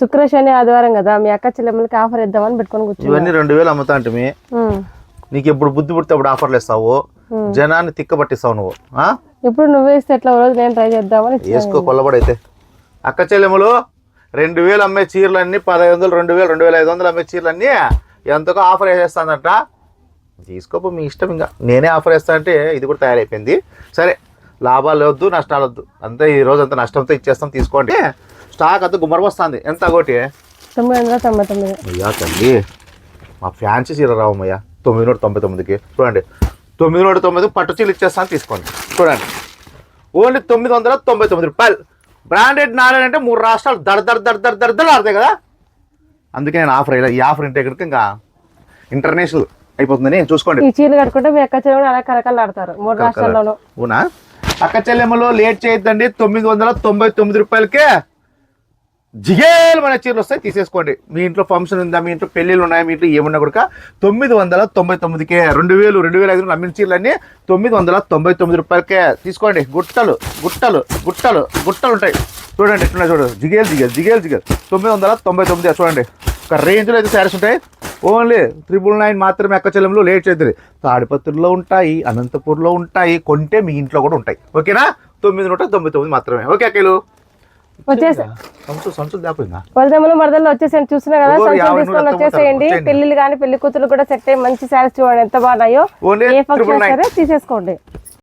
శుక్ర శని ఆదివారం కదా మీ అక్క చెల్లెమ్మలకి ఆఫర్ ఇద్దామని పెట్టుకొని కూర్చున్నాం. ఇవన్నీ రెండు వేలు అమ్ముతా అంటే. నీకు ఎప్పుడు బుద్ధి పుడితే అప్పుడు ఆఫర్లు ఇస్తావు. జనాన్ని తిక్కబట్టిస్తావు నువ్వు? ఇప్పుడు నువ్వే ఇస్తే ఎట్లా రోజు నేను ట్రై చేద్దామని. వేసుకో కొల్లబడైతే. అక్క చెల్లెములు రెండు వేలు అమ్మే చీరలన్నీ పదహైదు వందలు రెండు వేలు రెండు వేల ఐదు వందలు అమ్మే చీరలన్నీ ఎంతకో ఆఫర్ వేసేస్తానంట తీసుకోపో మీ ఇష్టం ఇంకా. నేనే ఆఫర్ వేస్తా అంటే ఇది కూడా తయారైపోయింది. సరే లాభాలు వద్దు నష్టాలు వద్దు. అంతే ఈ రోజు అంత నష్టంతో ఇచ్చేస్తాం తీసుకోండి. స్టాక్ అంతా గుమ్మరకొస్తుంది ఎంత ఒకటి తొమ్మిది వందల తొంభై తొమ్మిది. అయ్యా తల్లి మా ఫ్యాన్సీ చీర రావమ్మయ్యా తొమ్మిది నూట తొంభై తొమ్మిదికి. చూడండి తొమ్మిది నూట తొమ్మిది పట్టు చీరలు ఇచ్చేస్తాను తీసుకోండి. చూడండి ఓన్లీ తొమ్మిది వందల తొంభై తొమ్మిది రూపాయలు. బ్రాండెడ్ నారాయణ అంటే మూడు రాష్ట్రాలు దడ దడ దడ దడ దడ దడ ఆడతాయి కదా. అందుకే నేను ఆఫర్ ఈ ఆఫర్ ఇంటే కనుక ఇంకా ఇంటర్నేషనల్ అయిపోతుందని చూసుకోండి. ఈ చీరలు కట్టుకుంటే మీ అక్క చెల్లెమ్మలు అలా కరకలు ఆడతారు. మూడు రాష్ట్రాల్లోనూ. అవునా? అక్క చెల్లెమ్మలో లేట్ చేయొద్దండి. తొమ్మిది వందల తొంభై తొమ్మిది రూపాయలకే జిగేలు మన చీరలు వస్తాయి తీసేసుకోండి. మీ ఇంట్లో ఫంక్షన్ ఉందా మీ ఇంట్లో పెళ్ళిళ్ళు ఉన్నాయా మీ ఇంట్లో ఏమున్నా కూడా తొమ్మిది వందల తొంభై తొమ్మిదికే రెండు వేలు రెండు వేల ఐదు వందలు అమ్మిన చీరలన్నీ తొమ్మిది వందల తొంభై తొమ్మిది రూపాయలకే తీసుకోండి. గుట్టలు గుట్టలు గుట్టలు గుట్టలు ఉంటాయి. చూడండి ఎట్లున్నాయి చూడండి జిగేలు జిగేలు జిగేలు జిగేలు. తొమ్మిది వందల తొంభై తొమ్మిది చూడండి. ఒక రేంజ్లో అయితే శారీస్ ఉంటాయి. ఓన్లీ త్రిబుల్ నైన్ మాత్రమే అక్కచెల్లంలో లేట్ చేద్దరు. తాడిపత్రిలో ఉంటాయి అనంతపూర్లో ఉంటాయి కొంటే మీ ఇంట్లో కూడా ఉంటాయి. ఓకేనా? తొమ్మిది నూట తొంభై తొమ్మిది మాత్రమే. ఓకే అక్కలు? వచ్చేసి వరదమ్మలు వచ్చేసేయండి. చూస్తున్నా కదా సంచులు తీసుకొని వచ్చేసేయండి. పెళ్ళిళ్ళు కానీ పెళ్ళి కూతురు కూడా సెట్ అయ్యి మంచి శారీస్ చూడండి ఎంత బాగున్నాయో. ఏ ఫంక్షన్ సరే తీసేసుకోండి.